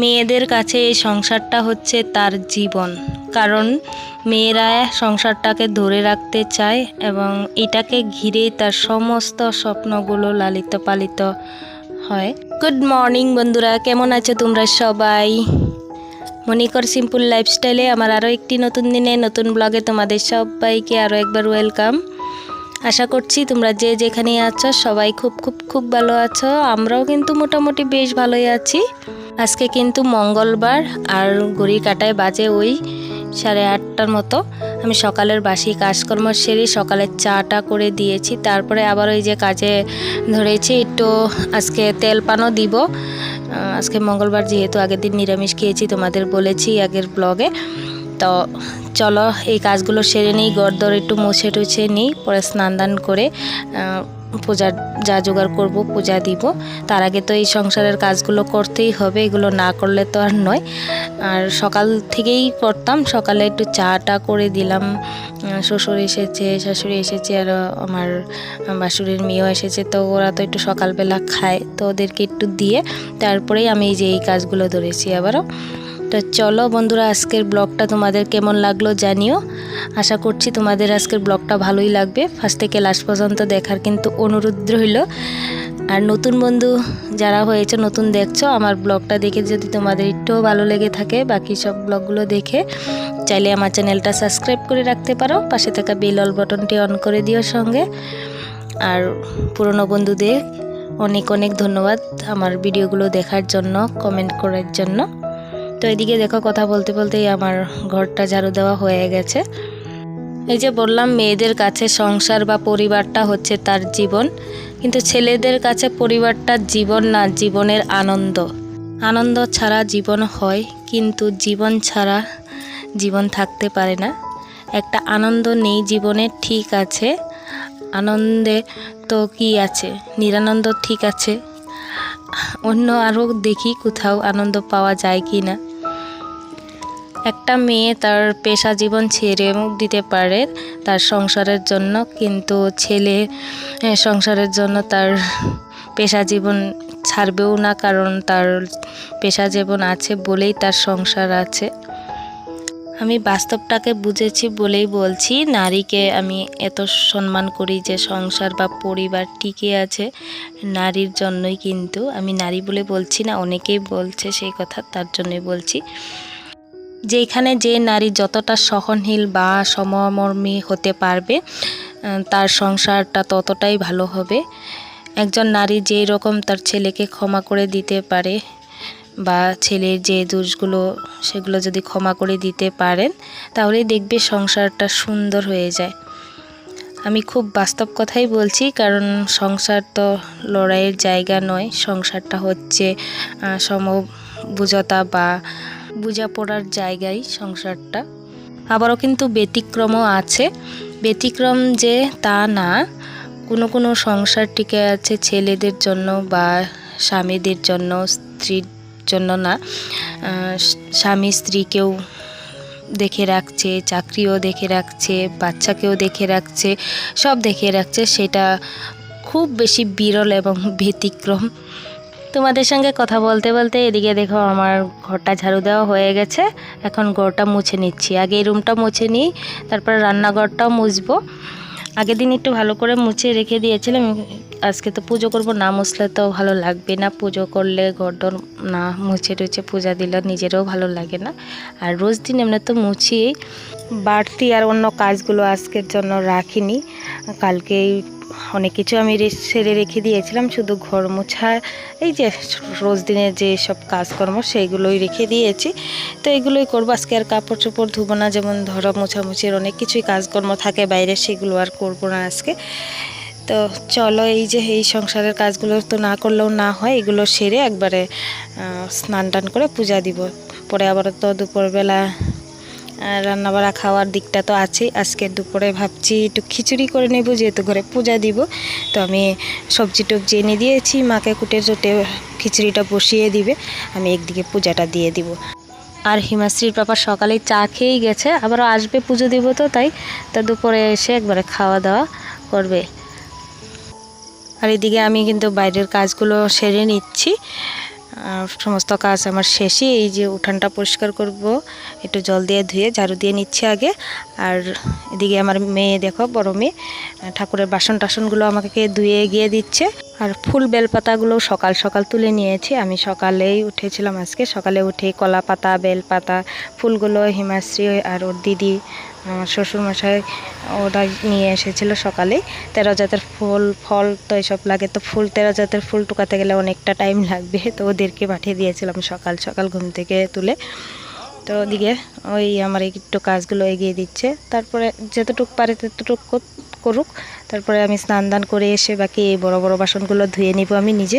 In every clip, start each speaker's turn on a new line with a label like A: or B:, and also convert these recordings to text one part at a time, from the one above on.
A: মেয়েদের কাছে এই সংসারটা হচ্ছে তার জীবন। কারণ মেয়েরা সংসারটাকে ধরে রাখতে চায় এবং এটাকে ঘিরেই তার সমস্ত স্বপ্নগুলো লালিত পালিত হয়। গুড মর্নিং বন্ধুরা, কেমন আছো তোমরা সবাই? মনিকর সিম্পল লাইফস্টাইলে আমার আরও একটি নতুন দিনে নতুন ব্লগে তোমাদের সবাইকে আরও একবার ওয়েলকাম আশা করছি তোমরা যে যেখানে আছো, সবাই খুব খুব খুব ভালো আছো। আমরাও কিন্তু মোটামুটি বেশ ভালোই আছি। আজকে কিন্তু মঙ্গলবার আর ঘড়ি কাটায় বাজে ওই সাড়ে আটটার মতো। আমি সকালের বাসি কাজকর্ম সেরে সকালের চাটা করে দিয়েছি। তারপরে আবার ওই যে কাজে ধরেছি, একটু আজকে তেল পানও দিব। আজকে মঙ্গলবার যেহেতু আগের দিন নিরামিষ খেয়েছি তোমাদের বলেছি আগের ব্লগে। তো চলো এই কাজগুলো সেরে নিই গড়দর একটু মুছে টুছে নিই, পরে স্নান দান করে পূজার যা জোগাড় করব পূজা দিব। তার আগে তো এই সংসারের কাজগুলো করতেই হবে, এগুলো না করলে তো আর নয়। আর সকাল থেকেই করতাম, সকালে একটু চাটা করে দিলাম। শ্বশুর এসেছে, শাশুড়ি এসেছে, আর আমার বাসুরের মেয়েও এসেছে, তো ওরা তো একটু সকালবেলা খায়, তো ওদেরকে একটু দিয়ে তারপরেই আমি এই যে এই কাজগুলো ধরেছি আবারও। তো চলো বন্ধুরা, আজকের ব্লগটা তোমাদের কেমন লাগল জানিও। আশা করছি তোমাদের আজকের ব্লগটা ভালোই লাগবে। ফার্স্ট থেকে লাস্ট পর্যন্ত দেখার কিন্তু অনুরোধ রইল। আর নতুন বন্ধু যারা হয়েছে, নতুন দেখছ, আমার ব্লগটা দেখে যদি তোমাদের একটুও ভালো লেগে থাকে, বাকি সব ব্লগগুলো দেখে, চাইলে আমার চ্যানেলটা সাবস্ক্রাইব করে রাখতে পারো। পাশে থাকা বেল অল বটনটি অন করে দিও সঙ্গে। আর পুরনো বন্ধুদের অনেক অনেক ধন্যবাদ আমার ভিডিওগুলো দেখার জন্য কমেন্ট করার জন্য। তো এদিকে দেখো কথা বলতে বলতেই আমার ঘরটা ঝাড়ু দেওয়া হয়ে গেছে। এই যে বললাম, মেয়েদের কাছে সংসার বা পরিবারটা হচ্ছে তার জীবন। কিন্তু ছেলেদের কাছে পরিবারটা জীবন না, জীবনের আনন্দ। আনন্দ ছাড়া জীবন হয়, কিন্তু জীবন ছাড়া জীবন থাকতে পারে না। একটা আনন্দ নেই জীবনে, ঠিক আছে। আনন্দে তো কি আছে? নিরানন্দ ঠিক আছে। অন্য আরও দেখি কোথাও আনন্দ পাওয়া যায় কি না একটা মেয়ে তার পেশা জীবন ছেড়ে মুখ দিতে পারে তার সংসারের জন্য, কিন্তু ছেলে সংসারের জন্য তার পেশা জীবন ছাড়বেও না, কারণ তার পেশা জীবন আছে বলেই তার সংসার আছে। আমি বাস্তবটাকে বুঝেছি বলেই বলছি, নারীকে আমি এত সম্মান করি যে সংসার বা পরিবার টিকে আছে নারীর জন্যই, কিন্তু আমি নারী বলে বলছি না, অনেকেই বলছে সেই কথা, তার জন্যই বলছি। যেখানে যে নারী যতটা সহনশীল বা সমমর্মী হতে পারবে তার সংসারটা ততটাই ভালো হবে। একজন নারী যেই রকম তার ছেলেকে ক্ষমা করে দিতে পারে বা ছেলের যে দোষগুলো সেগুলো যদি ক্ষমা করে দিতে পারেন তাহলেই দেখবে সংসারটা সুন্দর হয়ে যায়। আমি খুব বাস্তব কথাই বলছি কারণ সংসার তো লড়াইয়ের জায়গা নয় সংসারটা হচ্ছে আহ, সমবুঝতা বা বোঝাপড়ার জায়গায় সংসারটা। আবারও কিন্তু ব্যতিক্রমও আছে। ব্যতিক্রম যে তা না। কোনো কোনো সংসার টিকে আছে ছেলেদের জন্য বা স্বামীদের জন্য, স্ত্রীর জন্য না। স্বামী স্ত্রীকেও দেখে রাখছে, চাকরিও দেখে রাখছে, বাচ্চাকেও দেখে রাখছে, সব দেখে রাখছে। সেটা খুব বেশি বিরল এবং ব্যতিক্রম। তোমাদের সঙ্গে কথা বলতে বলতে এদিকে দেখো আমার ঘরটা ঝাড়ু দেওয়া হয়ে গেছে। এখন ঘরটা মুছে নিচ্ছি। আগে এই রুমটা মুছে নিই, তারপর রান্নাঘরটাও মুছবো। আগের দিন একটু ভালো করে মুছে রেখে দিয়েছিলাম। আজকে তো পুজো করব, না মুছলে তো ভালো লাগবে না। পুজো করলে ঘরদর না মুছে টুছে পূজা দিলে নিজেরও ভালো লাগে না। আর রোজ দিন এমনি তো মুছিই বাড়তি আর অন্য কাজগুলো আজকের জন্য রাখিনি। কালকেই অনেক কিছু আমি সেরে রেখে দিয়েছিলাম, শুধু ঘর মোছা, এই যে রোজ দিনের যে সব কাজকর্ম সেইগুলোই রেখে দিয়েছি। তো এগুলোই করব। আজকে আর কাপড় চোপড় ধুবো না, যেমন ধরো মোছামুছির অনেক কিছুই কাজকর্ম থাকে, বাইরে সেগুলো আর করব না আজকে। তো চলো, এই যে এই সংসারের কাজগুলো তো না করলেও না হয়, এগুলো সেরে একবারে স্নান টান করে পূজা দিব। পরে আবার তো দুপুরবেলা রান্নাবাড়া খাওয়ার দিকটা তো আছেই। আজকে দুপুরে ভাবছি একটু খিচুড়ি করে নেব, যেহেতু ঘরে পূজা দিব। তো আমি সবজি টবজি এনে দিয়েছি, মাকে কুটে চুটে খিচুড়িটা বসিয়ে দিবে, আমি একদিকে পূজাটা দিয়ে দিব। আর হিমাশ্রীর পাপা সকালে চা খেয়েই গেছে, আবারও আসবে পুজো দিব তো তাই, তা দুপুরে এসে একবারে খাওয়া দাওয়া করবে। আর এদিকে আমি কিন্তু বাইরের কাজগুলো সেরে নিচ্ছি। সমস্ত কাজ আমার শেষই। এই যে উঠানটা পরিষ্কার করব, একটু জল দিয়ে ধুয়ে, ঝাড়ু দিয়ে নিচ্ছে আগে। আর এদিকে আমার মেয়ে দেখো, বড় মেয়ে ঠাকুরের বাসন টাসনগুলো আমাকে ধুয়ে গিয়ে দিচ্ছে। আর ফুল বেলপাতাগুলো সকাল সকাল তুলে নিয়েছি। আমি সকালেই উঠেছিলাম আজকে। সকালে উঠে কলা পাতা বেলপাতা, ফুলগুলো হিমাশ্রী আর ওর দিদি, আমার শ্বশুরমশাই ওরা নিয়ে এসেছিল সকালে। তেরো জাতের ফুল, ফল তো এসব লাগে। তো ফুল, তেরো জাতের ফুল টুকাতে গেলে অনেকটা টাইম লাগবে। তো ওদেরকে পাঠিয়ে দিয়েছিলাম সকাল সকাল ঘুম থেকে তুলে। তো ওদিকে ওই আমার একটু কাজগুলো এগিয়ে দিচ্ছে। তারপরে যতটুকু পারে ততটুক করুক। তারপরে আমি স্নান দান করে এসে বাকি এই বড় বড় বাসনগুলো ধুয়ে নিব আমি নিজে।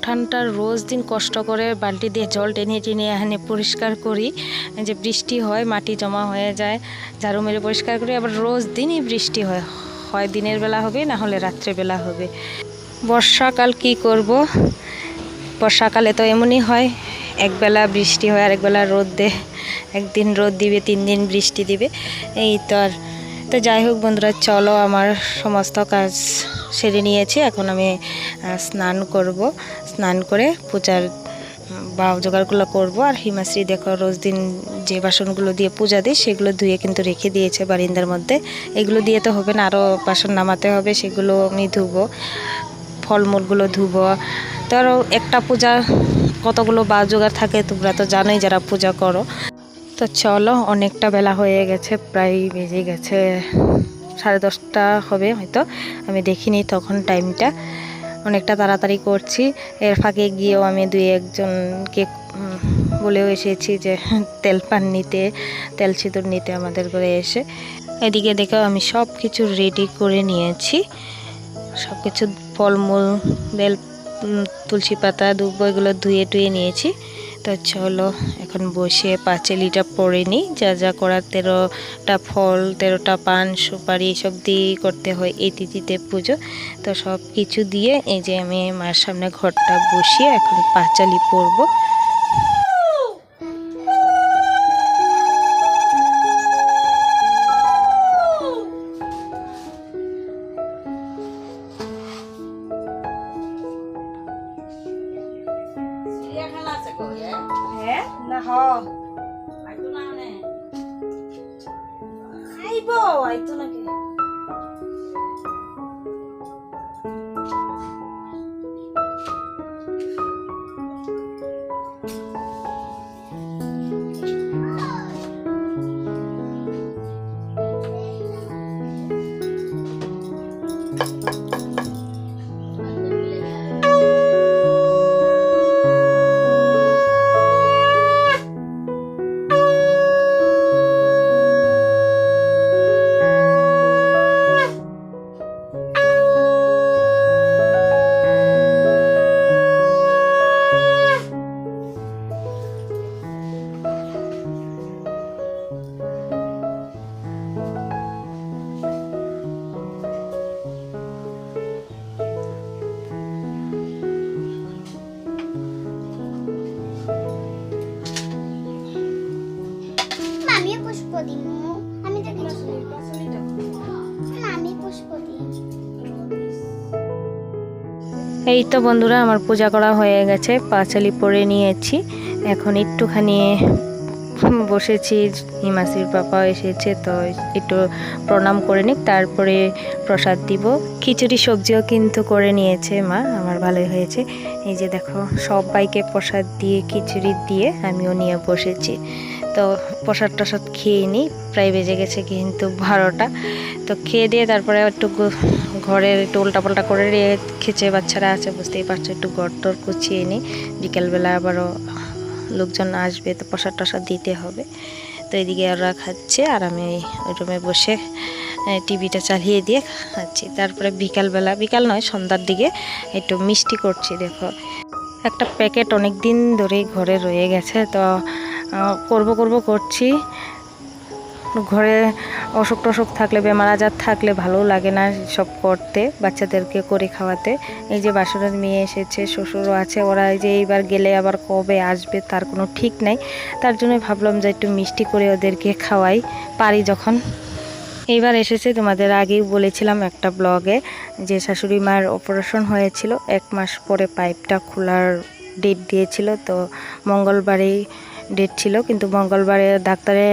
A: উঠানটা রোজ দিন কষ্ট করে বালতি দিয়ে জল টেনে টেনে এখানে পরিষ্কার করি। যে বৃষ্টি হয়, মাটি জমা হয়ে যায়, ঝাড়ু মেরে পরিষ্কার করি। আবার রোজ দিনই বৃষ্টি হয়। হয় দিনের বেলা হবে, না হলে রাত্রেবেলা হবে। বর্ষাকাল কি করব? বর্ষাকালে তো এমনই হয় একবেলা বৃষ্টি হয় আর একবেলা রোদ দে। একদিন রোদ দিবে, তিন দিন বৃষ্টি দিবে। এই তো আর। তো যাই হোক বন্ধুরা, চলো আমার সমস্ত কাজ সেরে নিয়েছি। এখন আমি স্নান করব। স্নান করে পূজার বা জোগাড়গুলো করব। আর হিমাশ্রী দেখো রোজ দিন যে বাসনগুলো দিয়ে পূজা দিই সেগুলো ধুয়ে কিন্তু রেখে দিয়েছে বারিন্দার মধ্যে। এগুলো দিয়ে তো হবে না, আরও বাসন নামাতে হবে, সেগুলো আমি ধুবো, ফলমূলগুলো ধুবো। তো একটা পূজা কতগুলো বা জোগাড় থাকে তোমরা তো জানোই যারা পূজা করো। তো চলো, অনেকটা বেলা হয়ে গেছে, প্রায় বেজে গেছে। সাড়ে দশটা হবে হয়তো। আমি দেখিনি তখন টাইমটা অনেকটা তাড়াতাড়ি করছি। এর ফাঁকে গিয়েও আমি দুই একজনকে বলেও এসেছি যে তেল পান নিতে, তেল সিঁদুর নিতে আমাদের করে এসে। এদিকে দেখেও আমি সব কিছু রেডি করে নিয়েছি। সব কিছু ফলমূল, বেল তুলসী পাতা, দুব্ব এগুলো ধুয়ে টুয়ে নিয়েছি। তো চলো, এখন বসে পাঁচেলিটা পড়ে নিই। যা যা করার তেরোটা ফল, তেরোটা পান, সুপারি, এসব দিয়েই করতে হয় এই তিথিতে পুজো। তো সব কিছু দিয়ে এই যে আমি মার সামনে ঘরটা বসিয়ে এখন পাঁচালি পরবো। হ্যাঁ না হ খাইব আইতো নাকি? এই তো বন্ধুরা, আমার পূজা করা হয়ে গেছে, পাঁচালি পরে নিয়েছি। এখন একটুখানি বসেছি হিমাসির পাপা এসেছে, তো একটু প্রণাম করে নিক, তারপরে প্রসাদ দিব। খিচুড়ি সবজিও কিন্তু করে নিয়েছে মা, আমার ভালোই হয়েছে। এই যে দেখো, সবাইকে প্রসাদ দিয়ে, খিচুড়ি দিয়ে আমিও নিয়ে বসেছি। তো প্রসাদ টসাদ খেয়ে নিই, প্রায় বেজে গেছে কিন্তু বারোটা। তো খেয়ে দিয়ে তারপরে একটু ঘরের একটু উল্টাপাল্টা করে রেখেছে, বাচ্চারা আছে, বুঝতেই পারছ, একটু ঘর টর কুচিয়ে নিই বিকেলবেলা আবারও লোকজন আসবে, তো প্রসাদ টসাদ দিতে হবে। তো এদিকে ওরা খাচ্ছে, আর আমি ওই রুমে বসে টিভিটা চালিয়ে দিয়ে খাচ্ছি। তারপরে বিকালবেলা, বিকাল নয়, সন্ধ্যার দিকে একটু মিষ্টি করছি, দেখো। একটা প্যাকেট অনেক দিন ধরেই ঘরে রয়ে গেছে, তো করব করব করছি। ঘরে অসুখ টসুখ থাকলে, বেমার আজার থাকলে ভালো লাগে না সব করতে, বাচ্চাদেরকে করে খাওয়াতে। এই যে বাসনের মেয়ে এসেছে, শ্বশুরও আছে, ওরা এই যে এইবার গেলে আবার কবে আসবে তার কোনো ঠিক নাই। তার জন্য ভাবলাম যে একটু মিষ্টি করে ওদেরকে খাওয়াই, পারি যখন। এইবার এসেছে তোমাদের আগেই বলেছিলাম একটা ব্লগে যে শাশুড়ি মার অপারেশন হয়েছিল, এক মাস পরে পাইপটা খোলার ডেট দিয়েছিল, তো মঙ্গলবারেই ডেট ছিল, কিন্তু মঙ্গলবারে ডাক্তারে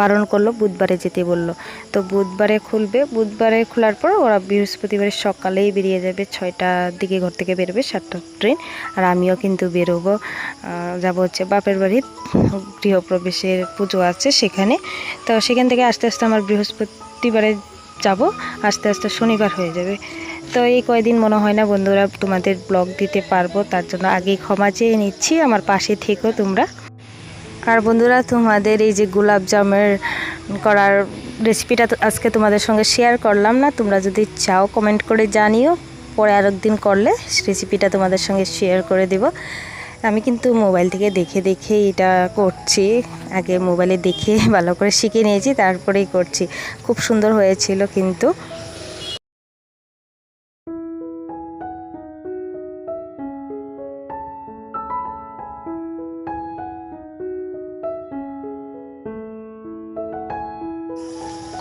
A: বারণ করল, বুধবারে যেতে বলল। তো বুধবারে খুলবে, বুধবারে খোলার পর ওরা বৃহস্পতিবারে সকালেই বেরিয়ে যাবে ছয়টার দিকে ঘর থেকে বেরোবে সাতটার ট্রেন। আর আমিও কিন্তু বেরোবো যাব হচ্ছে বাপের বাড়ির গৃহপ্রবেশের পুজো আছে সেখানে। তো সেখান থেকে আস্তে আস্তে আমার বৃহস্পতিবারে যাব, আস্তে আস্তে শনিবার হয়ে যাবে। তো এই কয়দিন মনে হয় না বন্ধুরা তোমাদের ব্লগ দিতে পারব, তার জন্য আগেই ক্ষমা চেয়ে নিচ্ছি। আমার পাশে থেকো তোমরা। আর বন্ধুরা, তোমাদের এই যে গোলাপ জামের করার রেসিপিটা আজকে তোমাদের সঙ্গে শেয়ার করলাম না। তোমরা যদি চাও কমেন্ট করে জানিও। পরে আর একদিন করলে রেসিপিটা তোমাদের সঙ্গে শেয়ার করে দেব। আমি কিন্তু মোবাইল থেকে দেখে দেখে এটা করছি। আগে মোবাইলে দেখে ভালো করে শিখে নিয়েছি, তারপরেই করছি। খুব সুন্দর হয়েছিল কিন্তু।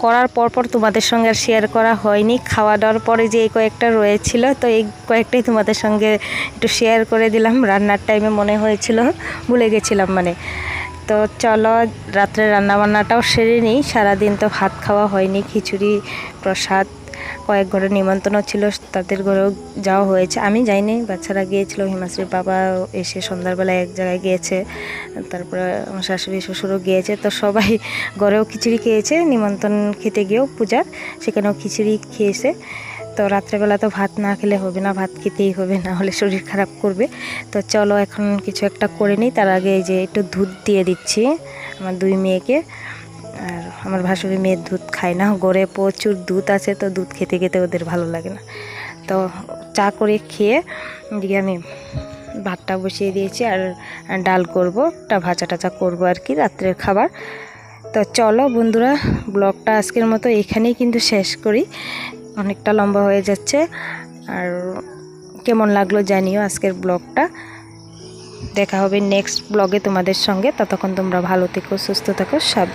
A: করার পর পর তোমাদের সঙ্গে আর শেয়ার করা হয়নি। খাওয়া দাওয়ার পরে যে এই কয়েকটা রয়েছিল, তো এই কয়েকটাই তোমাদের সঙ্গে একটু শেয়ার করে দিলাম। রান্নার টাইমে মনে হয়েছিল, ভুলে গেছিলাম মানে। তো চলো, রাত্রে রান্নাবান্নাটাও সেরে নিই। সারাদিন তো ভাত খাওয়া হয়নি, খিচুড়ি, প্রসাদ। কয়েক ঘরে নিমন্ত্রণ ছিল, তাদের ঘরেও যাওয়া হয়েছে। আমি যাইনি, বাচ্চারা গিয়েছিল, হিমাশ্রীর বাবা এসে সন্ধ্যাবেলা এক জায়গায় গিয়েছে, তারপরে আমার শাশুড়ি, শ্বশুরও গিয়েছে। তো সবাই ঘরেও খিচুড়ি খেয়েছে, নিমন্ত্রণ খেতে গিয়েও পূজার, সেখানেও খিচুড়ি খেয়েছে। তো রাত্রেবেলা তো ভাত না খেলে হবে না, ভাত খেতেই হবে, না হলে শরীর খারাপ করবে। তো চলো এখন কিছু একটা করে নিই, তার আগে যে একটু দুধ দিয়ে দিচ্ছি আমার দুই মেয়েকে। আর আমার ভাসুরি মেয়ের দুধ খায় না। গড়ে প্রচুর দুধ আছে তো দুধ খেতে খেতে ওদের ভালো লাগে না। তো চা করে খেয়ে এদিকে আমি ভাতটা বসিয়ে দিয়েছি আর ডাল করব একটা ভাজা টাচা করব আর কি রাত্রের খাবার। তো চলো বন্ধুরা, ব্লগটা আজকের মতো এখানেই কিন্তু শেষ করি। অনেকটা লম্বা হয়ে যাচ্ছে আর কেমন লাগল জানিও আজকের ব্লগটা। দেখা হবে নেক্সট ব্লগে তোমাদের সঙ্গে। ততক্ষণ তোমরা ভালো থেকো, সুস্থ থাকো, সাব